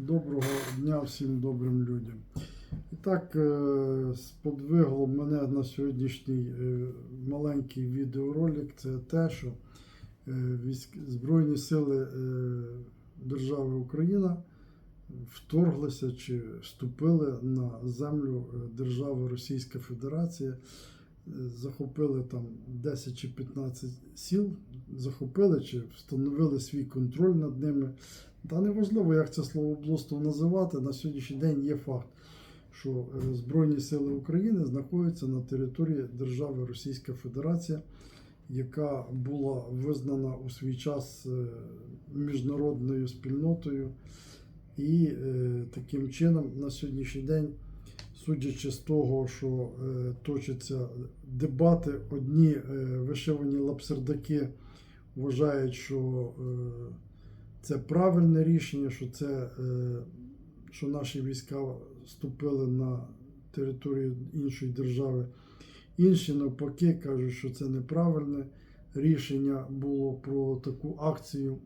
Доброго дня всім добрим людям. І так, е, сподвигло мене на сьогоднішній е, маленький відеоролик. Це те, що е, Збройні сили держави Україна вторглися чи вступили на землю держави Російська Федерація. Захопили там 10 чи 15 сіл, захопили чи встановили свій контроль над ними. Та неважливо, як це словоблудство називати. На сьогоднішній день є факт, що е, Збройні Сили України знаходяться на території держави Російська Федерація, яка була визнана у свій час е, міжнародною спільнотою. І е, таким чином на сьогоднішній день, судячи з того, що точаться дебати, одні вишивані лапсердаки вважають, що це правильне рішення, що це е, що наші війська вступили на територію іншої держави. Інші навпаки кажуть, що це неправильне рішення було про таку акцію.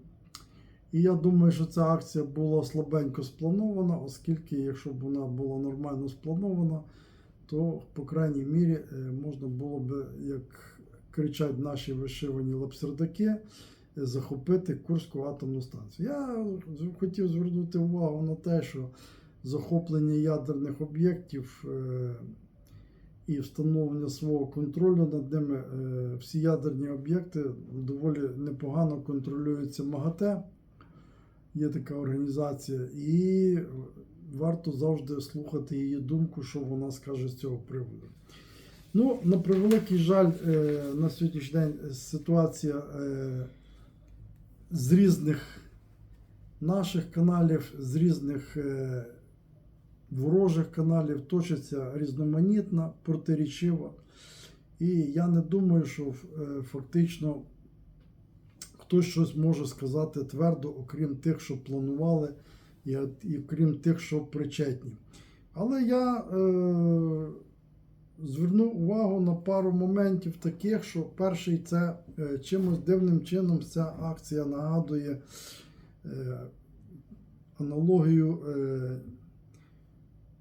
І я думаю, що ця акція була слабенько спланована, оскільки, якщо б вона була нормально спланована, то, по крайній мірі, е, можна було б, як кричать наші вишивані лапсердаки, захопити Курську атомну станцію. Я хотів звернути увагу на те, що захоплення ядерних об'єктів е, і встановлення свого контролю над ними, е, всі ядерні об'єкти доволі непогано контролюються МАГАТЕ. Є така організація, і варто завжди слухати її думку, що вона скаже з цього приводу. Ну, на превеликий жаль, е, на сьогоднішній день ситуація з різних наших каналів, з різних е, ворожих каналів точиться різноманітна, протирічива. І я не думаю, що е, фактично хтось щось може сказати твердо, окрім тих, що планували, і, окрім тих, що причетні. Але я е, звернув увагу на пару моментів таких, що перший це е, чимось дивним чином ця акція нагадує е, аналогію е,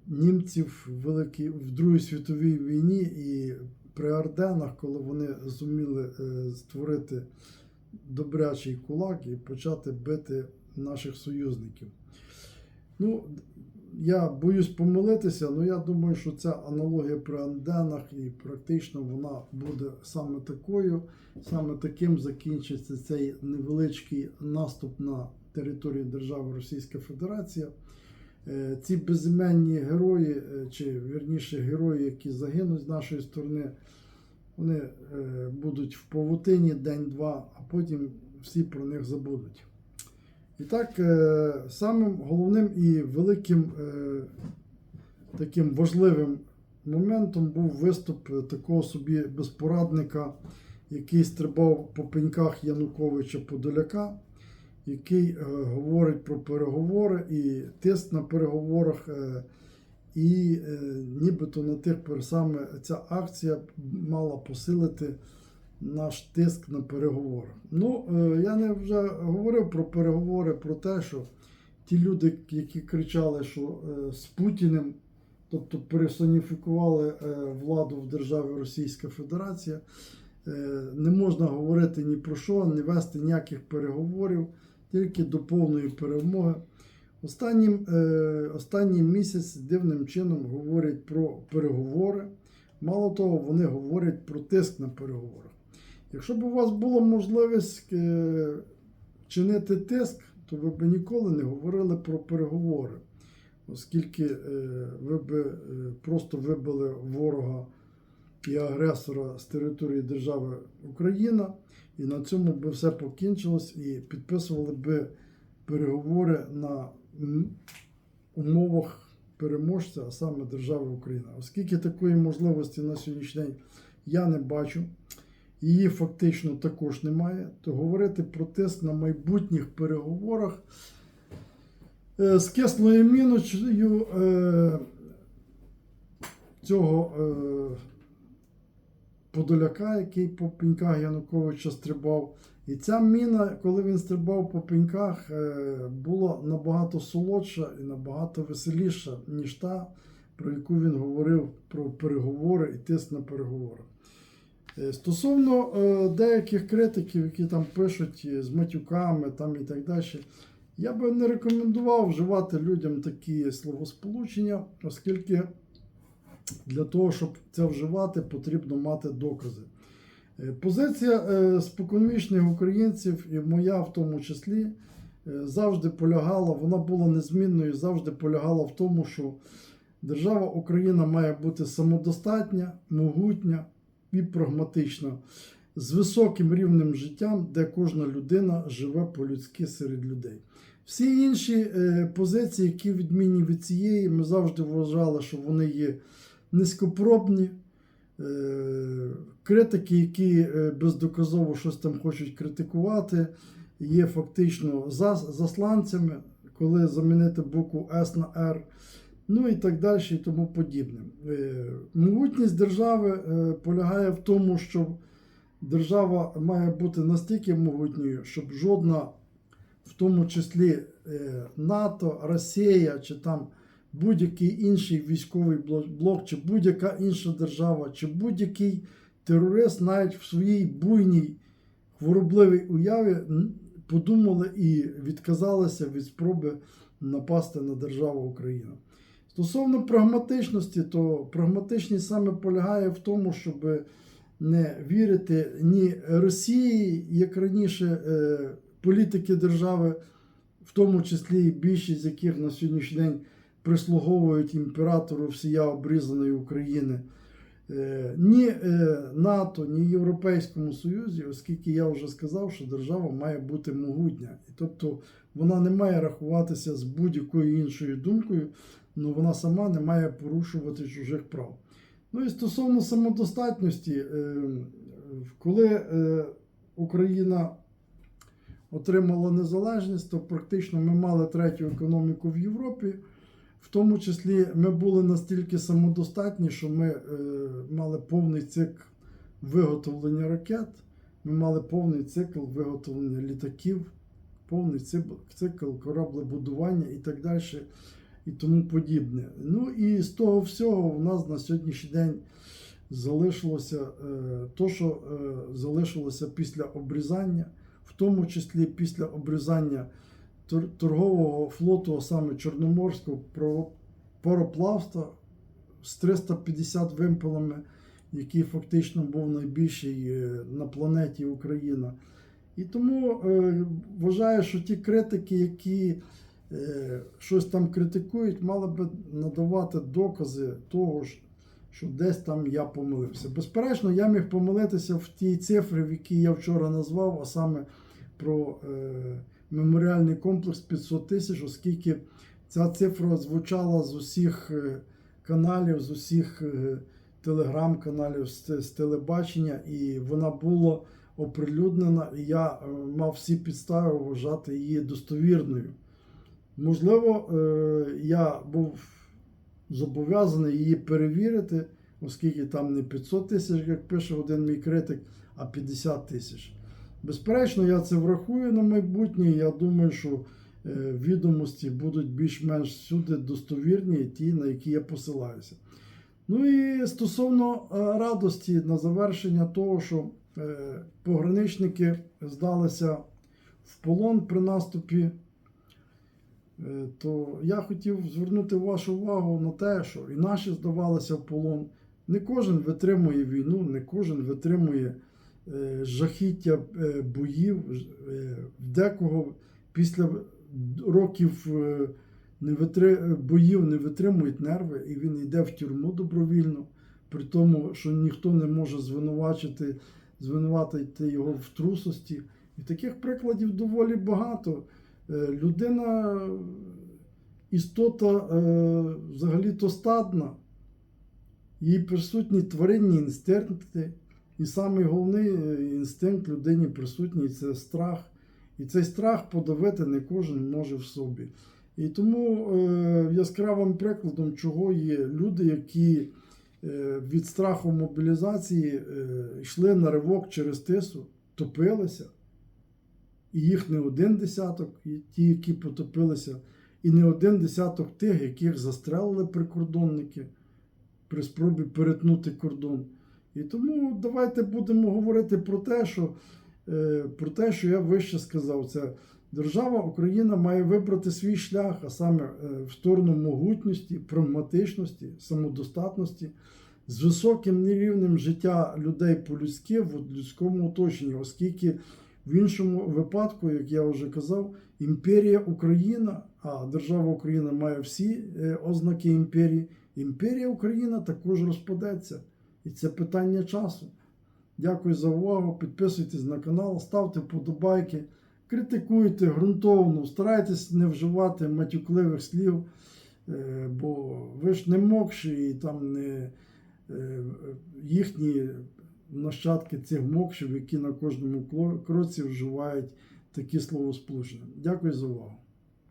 німців в, Другій світовій війні і при Арденах, коли вони зуміли створити добрячий кулак і почати бити наших союзників. Ну, я боюсь помилитися, але я думаю, що ця аналогія при Анденах і практично вона буде саме такою, саме таким закінчиться цей невеличкий наступ на територію держави Російська Федерація. Е, Ці безіменні герої, е, чи вірніше герої, які загинуть з нашої сторони, вони е, будуть в павутині день-два, а потім всі про них забудуть. І так, е, самим головним і великим е, таким важливим моментом був виступ е, такого собі безпорадника, який стрибав по пеньках Януковича Подоляка, який говорить про переговори і тиск на переговорах. і нібито на тих саме ця акція мала посилити наш тиск на переговорах. Ну, е, я не вже говорив про переговори, про те, що ті люди, які кричали, що е, з Путіним, тобто персоніфікували е, владу в державі Російська Федерація, не можна говорити ні про що, не вести ніяких переговорів, тільки до повної перемоги. Останнім, останній місяць дивним чином говорять про переговори. Мало того, вони говорять про тиск на переговорах. Якщо б у вас була можливість е, чинити тиск, то ви б ніколи не говорили про переговори, оскільки е, ви б е, просто вибили ворога і агресора з території держави Україна, і на цьому би все покінчилось, і підписували би переговори на умовах переможця, а саме держави Україна. Оскільки такої можливості на сьогоднішній день я не бачу, її фактично також немає, то говорити про тиск на майбутніх переговорах е, з кислою міночою е, цього е, Подоляка, який по пеньках Януковича стрибав, І ця міна, коли він стрибав по пеньках, була набагато солодша і набагато веселіша, ніж та, про яку він говорив про переговори і тиск на переговори. Е, Стосовно е, деяких критиків, які там пишуть е, з матюками там і так далі, я би не рекомендував вживати людям такі словосполучення, оскільки для того, щоб це вживати, потрібно мати докази. Позиція споконвічних українців, і моя в тому числі, завжди полягала, вона була незмінною, завжди полягала в тому, що держава Україна має бути самодостатня, могутня і прагматична, з високим рівнем життя, де кожна людина живе по-людськи серед людей. Всі інші е, позиції, які відмінні від цієї, ми завжди вважали, що вони є низькопробні. Е, Критики, які е, бездоказово щось там хочуть критикувати, є фактично засланцями, коли замінити букву С на Р, ну і так далі, і тому подібне. Е, Могутність держави е, полягає в тому, що держава має бути настільки могутньою, щоб жодна, в тому числі е, НАТО, Росія чи там будь-який інший військовий блок, чи будь-яка інша держава, чи будь-який терорист навіть в своїй буйній хворобливій уяві подумали і відказалися від спроби напасти на державу Україна. Стосовно прагматичності, то прагматичність саме полягає в тому, щоб не вірити ні Росії, як раніше е, політики держави, в тому числі більшість з яких на сьогоднішній день прислуговують імператору всія обрізаної України, е, ні е, НАТО, ні Європейському Союзі, оскільки я вже сказав, що держава має бути могутня. Тобто вона не має рахуватися з будь-якою іншою думкою, але вона сама не має порушувати чужих прав. Ну і стосовно самодостатності, е, коли е, Україна отримала незалежність, то практично ми мали третю економіку в Європі. В тому числі ми були настільки самодостатні, що ми е, мали повний цикл виготовлення ракет, ми мали повний цикл виготовлення літаків, повний цикл кораблебудування і так далі, і тому подібне. Ну і з того всього у нас на сьогоднішній день залишилося е, то, що е, залишилося після обрізання, в тому числі після обрізання тор- торгового флоту, а саме Чорноморського пароплавства з 350 вимпелами, який фактично був найбільший е, на планеті Україна. І тому вважаю, що ті критики, які щось там критикують, мали би надавати докази того, що десь там я помилився. Безперечно, я міг помилитися в тій цифрі, в якій я вчора назвав, а саме про е, меморіальний комплекс 500 тисяч, оскільки ця цифра звучала з усіх е, каналів, з усіх е, телеграм-каналів, з, телебачення, і вона була оприлюднена, і я е, мав всі підстави вважати її достовірною. Можливо, е, я був зобов'язаний її перевірити, оскільки там не 500 тисяч, як пише один мій критик, а 50 тисяч. Безперечно, я це врахую на майбутнє. Я думаю, що е, відомості будуть більш-менш всюди достовірні, ті, на які я посилаюся. Ну і стосовно е, радості на завершення того, що пограничники здалися в полон при наступі, то я хотів звернути вашу увагу на те, що і наші здавалися в полон. Не кожен витримує війну, не кожен витримує е, жахіття е, боїв. Е, декого після років е, не витри... боїв не витримують нерви, і він йде в тюрму добровільно, при тому, що ніхто не може звинувачити, звинуватити його в трусості. І таких прикладів доволі багато. Е, Людина істота е, взагалі-то стадна, їй присутні тваринні інстинкти. І самий головний е, інстинкт людині присутній це страх. І цей страх подавити не кожен може в собі. І тому яскравим прикладом, чого є люди, які від страху мобілізації йшли на ривок через тису, топилися, І їх не один десяток, і ті, які потопилися, і не один десяток тих, яких застрелили прикордонники при спробі перетнути кордон. І тому давайте будемо говорити про те, що, е, про те, що я вище сказав. Це держава Україна має вибрати свій шлях, а саме е, в сторону могутності, прагматичності, самодостатності, з високим рівнем життя людей по-людськи в людському оточенні, оскільки в іншому випадку, як я вже казав, імперія Україна, а держава Україна має всі е, ознаки імперії. Імперія Україна також розпадеться. І це питання часу. Дякую за увагу. Підписуйтесь на канал, ставте вподобайки, критикуйте ґрунтовно, старайтесь не вживати матюкливих слів, е, бо ви ж не мокші і там не е, їхні нащадки цих мокшів, які на кожному кроці вживають такі словосполучення. Дякую за увагу.